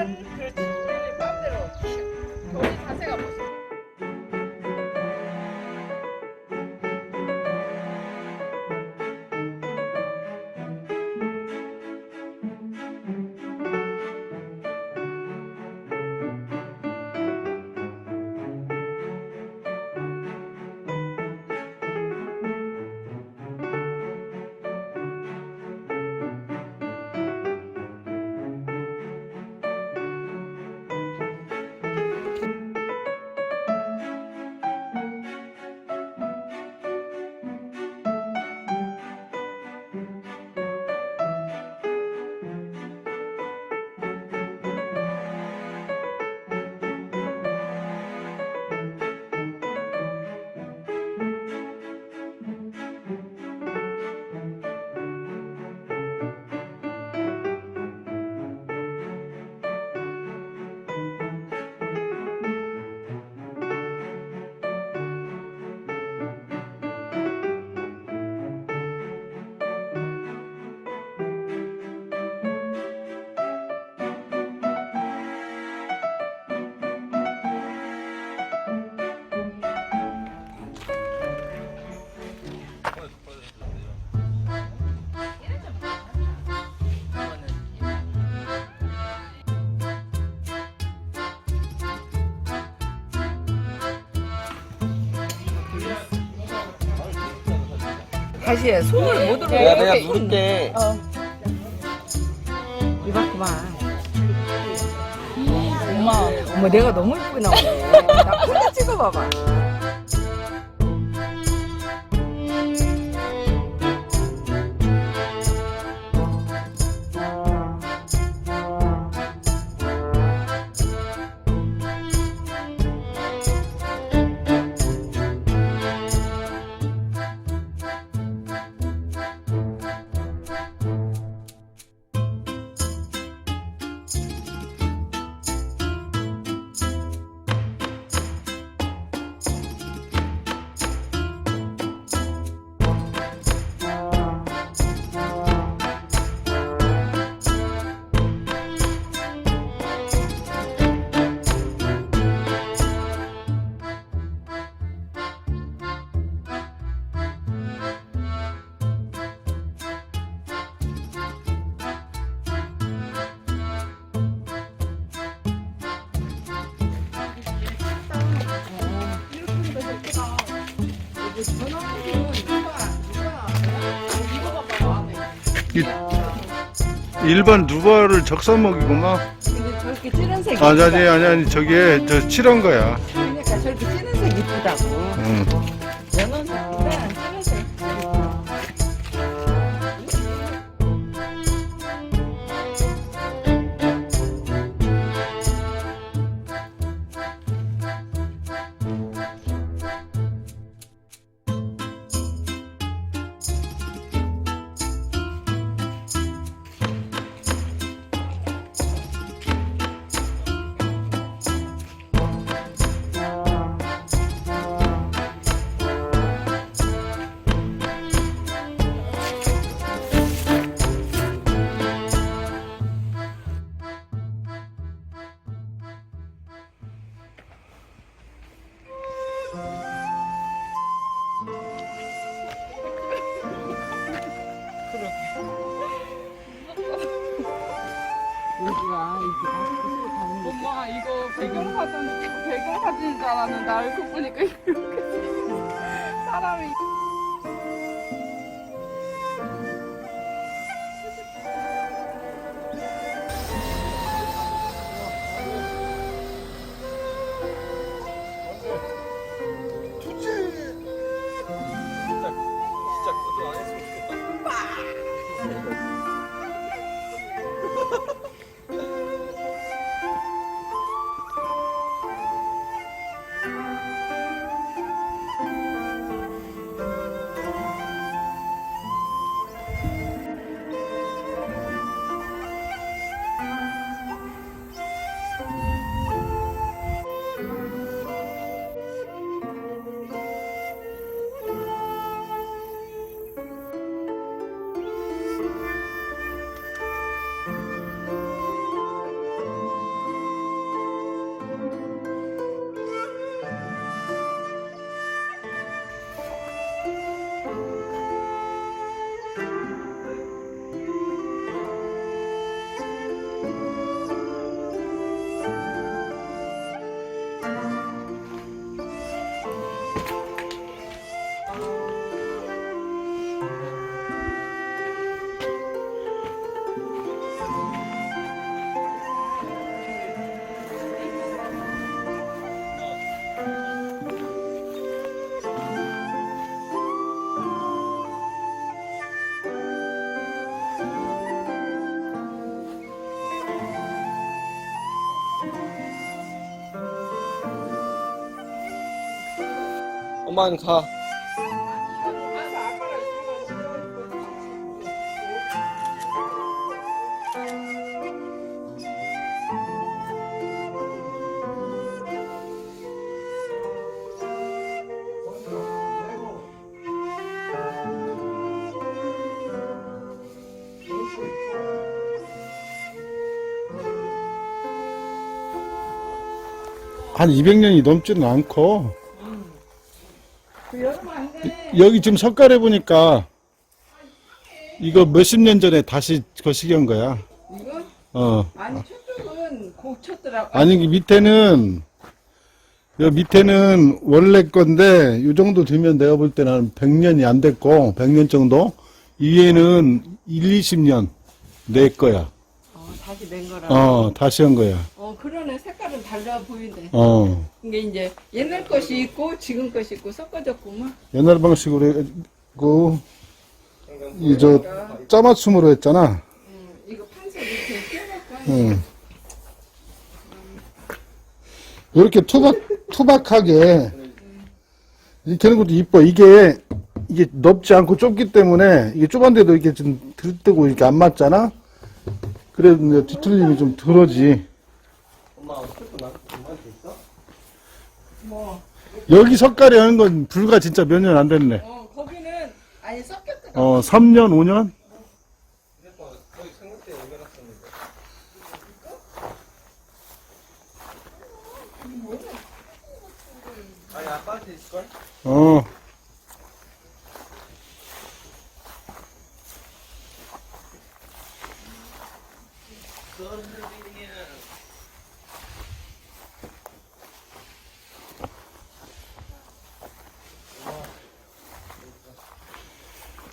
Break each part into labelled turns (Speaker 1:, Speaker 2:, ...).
Speaker 1: Bye.
Speaker 2: 다시 손을 못 들어.
Speaker 3: 내가 내가 누를게.
Speaker 2: 이봤구만. 엄마, 엄마 내가 너무 예쁘게 나오네. 나 혼자 찍어봐봐.
Speaker 4: 일반 누바를 적사먹이구만.
Speaker 2: 근데 저렇게 찌는 색이
Speaker 4: 아니 아니. 아니 아니 저게 저 칠한 거야.
Speaker 1: 배경 사진 배경 사진인 줄 알았는데 알고 보니까 이렇게. 사람이
Speaker 3: 엄마는 가.
Speaker 4: 한 200년이 넘지는 않고. 여기 지금 석가래 보니까 이거 몇십 년 전에 다시 거시기한 거야.
Speaker 2: 이거?
Speaker 4: 어.
Speaker 2: 아니, 저쪽은 고쳤더라고.
Speaker 4: 아니 이 밑에는 여 밑에는 원래 건데 이 정도 되면 내가 볼 때는 한 100년이 안 됐고 100년 정도 이 위에는 1, 20년 내 거야.
Speaker 2: 어, 다시 낸 거라.
Speaker 4: 어 다시 한 거야.
Speaker 2: 어, 그러네. 색깔은 달라 보이네.
Speaker 4: 어
Speaker 2: 이게 이제 옛날 것이 있고 지금 것이 있고 섞어졌구만.
Speaker 4: 옛날 방식으로 해고 이저 짜맞춤으로 했잖아.
Speaker 2: 음, 이거 판석 이렇게 껴놓고
Speaker 4: 응. 이렇게 투박, 투박하게, 이렇게 하는 것도 이뻐. 이게, 이게 넓지 않고 좁기 때문에, 이게 좁은데도 이렇게 좀 들뜨고 이렇게 안 맞잖아? 그래서 이제 뒤틀림이 좀 덜하지.
Speaker 3: 엄마 어떻게 나 엄마한테 있어?
Speaker 2: 뭐,
Speaker 4: 여기 석가리 하는 건 불과 진짜 몇 년 안 됐네.
Speaker 2: 어, 거기는 아니 섞였더라.
Speaker 4: 어, 3년, 5년?
Speaker 3: 그래서 거기 생각대 연결했었는데. 아니 아빠한테 있을걸?
Speaker 4: 어.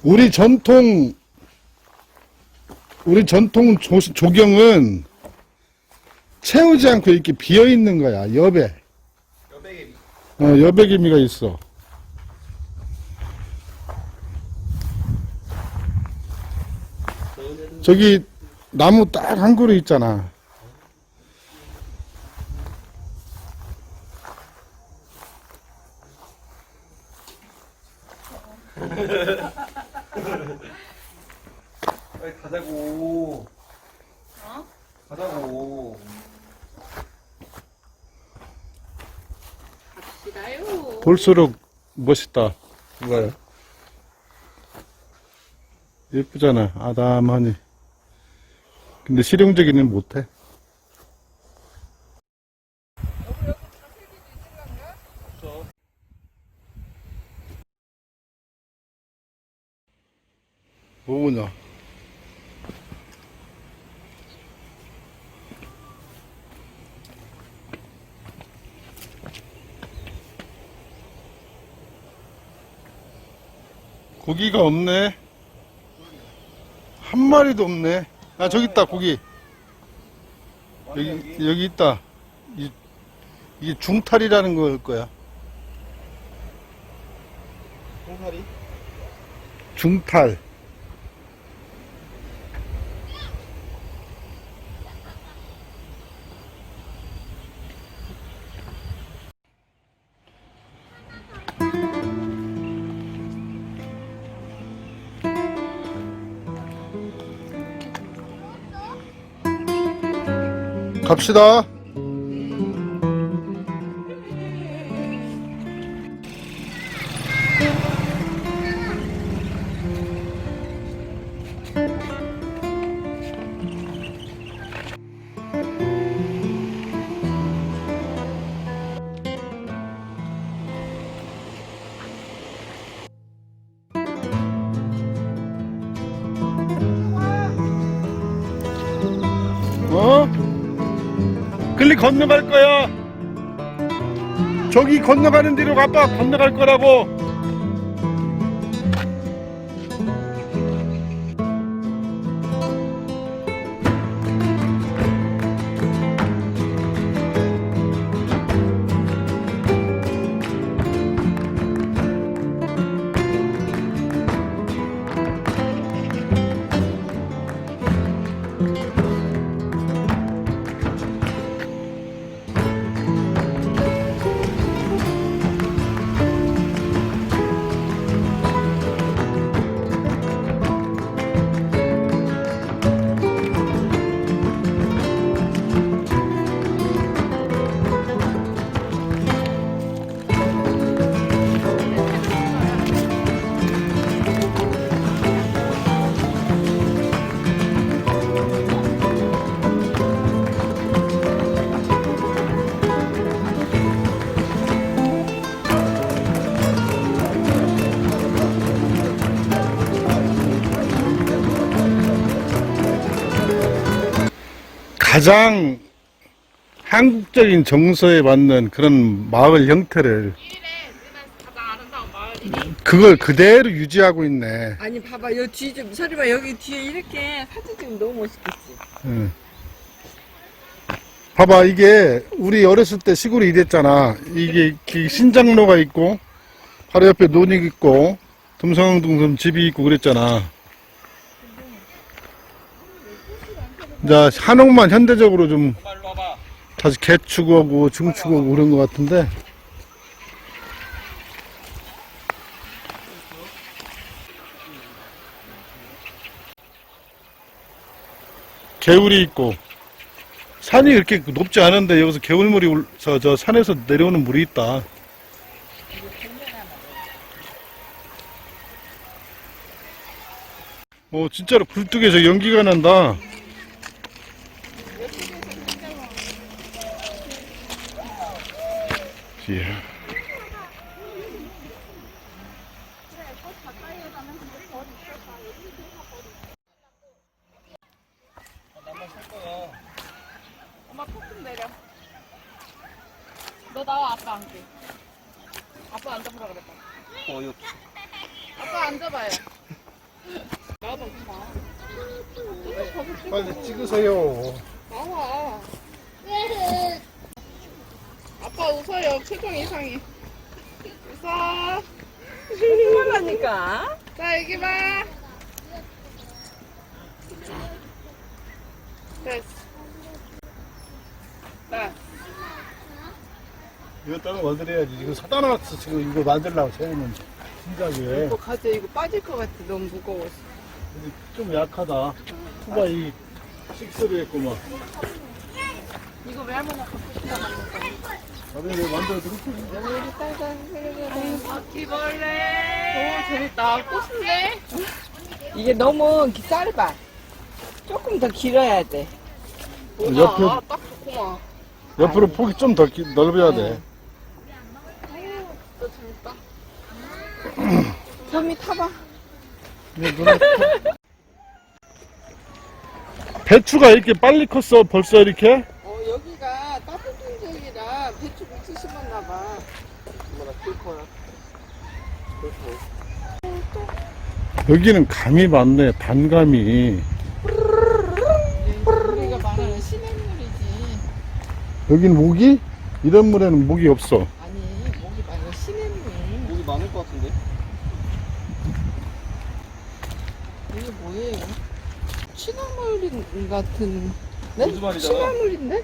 Speaker 4: 우리 전통 우리 전통 조, 조경은 채우지 않고 이렇게 비어 있는 거야 옆에
Speaker 3: 여백에
Speaker 4: 어, 여백의 미가 있어. 저기 나무 딱 한 그루 있잖아.
Speaker 3: 빨리 가자고.
Speaker 2: 어?
Speaker 3: 가자고.
Speaker 2: 갑시다요.
Speaker 4: 볼수록 멋있다.
Speaker 3: 뭐가요?
Speaker 4: 예쁘잖아. 아담하니. 근데 실용적이는 못해. 뭐냐? 고기가 없네. 한 마리도 없네. 아, 저기 있다, 고기. 여기, 여기 있다. 이, 이게 중탈이라는 걸 거야.
Speaker 3: 홍사리?
Speaker 4: 중탈. 갑시다. 건너갈 거야. 저기 건너가는 뒤로 아빠 건너갈 거라고. 가장 한국적인 정서에 맞는 그런 마을 형태를. 그걸 그대로 유지하고 있네.
Speaker 2: 아니 봐봐 여기 뒤에 좀 서리봐 여기 뒤에 이렇게 사진 찍으면 너무 멋있겠지.
Speaker 4: 응. 봐봐 이게 우리 어렸을 때 시골에 이랬잖아. 이게 신장로가 있고 바로 옆에 논이 있고 듬성듬성 집이 있고 그랬잖아. 이제 한옥만 현대적으로 좀 다시 개축하고 증축하고 그런 것 같은데 개울이 있고 산이 그렇게 높지 않은데 여기서 개울물이 올- 저, 저 산에서 내려오는 물이 있다. 어 진짜로 굴뚝에 서 연기가 난다. 이야.
Speaker 1: 엄마 톡좀 내려. 너 나와 아빠 앉게. 아빠 앉아보라 그랬다.
Speaker 3: 어이없어.
Speaker 1: 아빠 앉아봐요. 나와봐 봐.
Speaker 4: 빨리 찍으세요.
Speaker 1: 나와. 아빠 웃어요. 최종 이상이. 웃어.
Speaker 2: 그만하니까.
Speaker 1: 자 여기 봐. 됐어. 자.
Speaker 4: 이거 따로 만들어야지. 이거 사다 놨어. 지금 이거 만들려고 새는 진작에.
Speaker 2: 이거 가져 이거 빠질 것 같아 너무 무거워서.
Speaker 4: 근데 좀 약하다. 투바 이 식스를 했구만.
Speaker 1: 이거 왜 할머니가 갖고 싶다 만든 거야?
Speaker 4: 나중에 내가 만들어 드릴게.
Speaker 1: 바퀴벌레. 오 재밌다. 꽃인데?
Speaker 2: 이게 너무 기- 짧아. 조금 더 길어야 돼.
Speaker 4: 옆에-
Speaker 1: 아, 딱 좋구만.
Speaker 4: 옆으로 폭이 좀 더 넓어야 돼.
Speaker 1: 진짜 재밌다.
Speaker 2: 섬이 타봐.
Speaker 4: 누나 배추가 이렇게 빨리 컸어. 벌써 이렇게?
Speaker 2: 어 여기가 따뜻한 지역이라 배추 묵수 심었나 봐.
Speaker 3: 얼마나 클 거야. 그렇고.
Speaker 4: 여기는 감이 많네. 단감이.
Speaker 2: 우리가 말하는 시냇물이지.
Speaker 4: 여기는 모기? 이런 물에는 모기 없어.
Speaker 2: 아니 목이 말고 시냇물.
Speaker 3: 목이 많을 것 같은데?
Speaker 2: 이게 뭐예요? 취나물 같은. 네?
Speaker 3: 무슨 말이잖아.
Speaker 2: 취나물인데?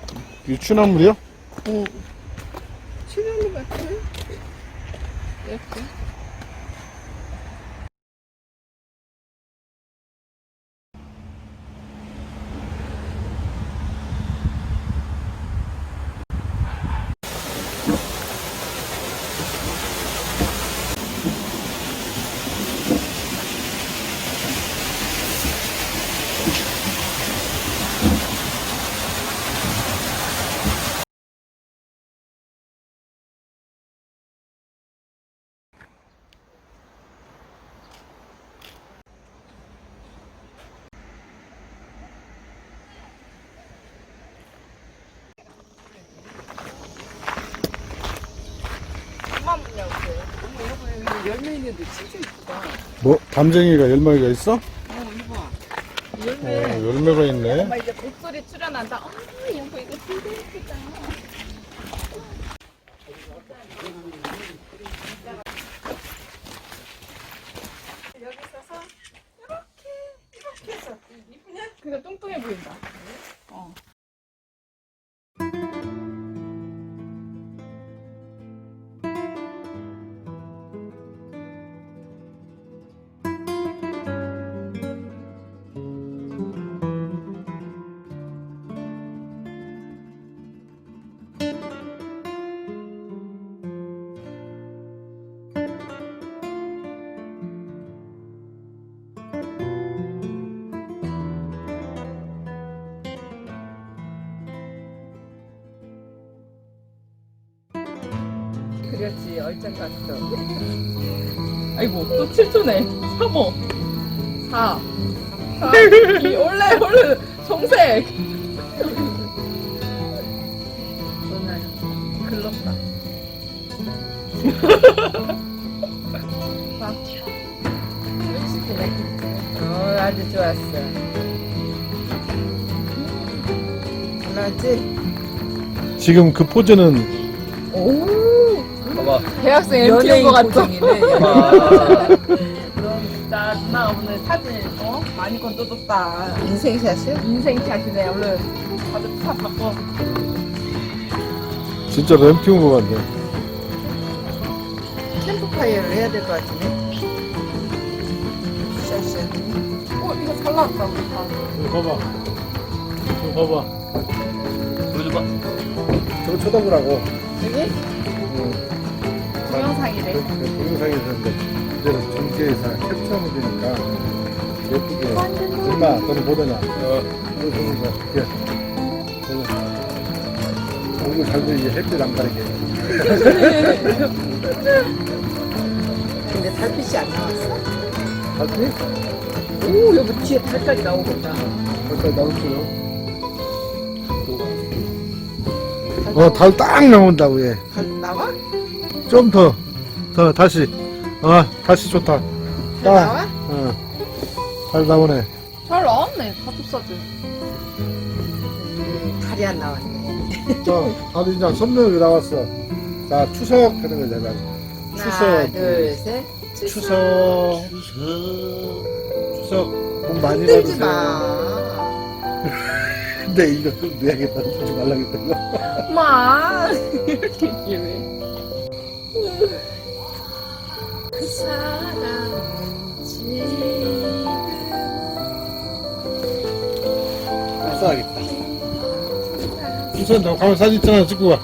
Speaker 4: 유추나물이야?
Speaker 2: 응. 취나물 같아. 이렇게. 열매 있는데 진짜 이쁘다.
Speaker 4: 뭐, 담쟁이가 열마리가 있어?
Speaker 2: 어 이거.
Speaker 4: 어,
Speaker 2: 열매.
Speaker 4: 열매가 있네.
Speaker 1: 엄마 이제 목소리 출연한다. 어머 여보 이거 진짜 예쁘다.
Speaker 2: 얼짱 같죠?
Speaker 1: 아이고, 또 7초네. 3호. 4. 4. 2. 원래, 원래 정색. 오늘 글렀다. 막혀.
Speaker 2: 어, 아주 좋았어.
Speaker 4: 지금 그 포즈는
Speaker 3: 봐봐.
Speaker 1: 대학생 MT인
Speaker 2: 연예인
Speaker 1: 것 같죠?
Speaker 3: 아,
Speaker 1: 진짜 누나가 오늘 사진 어? 많이 건져줬다.
Speaker 2: 인생샷이야?
Speaker 1: 인생샷이네. 얼른 다들 차 바꿔.
Speaker 4: 진짜 램피 온것 같네.
Speaker 2: 캠프파이어를 해야 될 것 같은데. 샷샷.
Speaker 1: 어 이거 잘 나왔다. 아,
Speaker 4: 이거 봐봐. 이거 봐봐.
Speaker 3: 보여줘봐.
Speaker 4: 저거 쳐다보라고.
Speaker 2: 여기?
Speaker 1: 동영상이래.
Speaker 4: 동영상에서 이제 이제는 전기에서 캡처하면 되니까 예쁘게. 엄마, 너는 보더냐? 어. 보면서 이렇게. 그래서 얼굴 잘 보이게 햇빛 안 가리게.
Speaker 2: 근데 달빛이 안 나왔어?
Speaker 4: 달빛?
Speaker 2: 오, 여기 뒤에 달까지 나오겠다.
Speaker 4: 벌써 나왔어요. 어, 달 딱 나온다고, 얘.
Speaker 2: 달 나와?
Speaker 4: 좀 더, 더, 다시. 아, 다시 좋다.
Speaker 2: 달 나와?
Speaker 4: 어. 잘 나오네.
Speaker 1: 잘 나왔네. 가족 사진.
Speaker 2: 달이 안 나왔네.
Speaker 4: 자, 다들 이제 선명이 나왔어. 자, 추석 하는 거잖아.
Speaker 2: 하나,
Speaker 4: 추석.
Speaker 2: 둘, 셋.
Speaker 4: 추석. 추석. 복 많이
Speaker 2: 들지
Speaker 4: 받으세요.
Speaker 2: 마.
Speaker 4: 근데 이거 내야겠다. 하지 말라겠다.
Speaker 1: 마 이렇게 얘기해.
Speaker 4: 우선 너 가면 사진 찍어 찍고 와.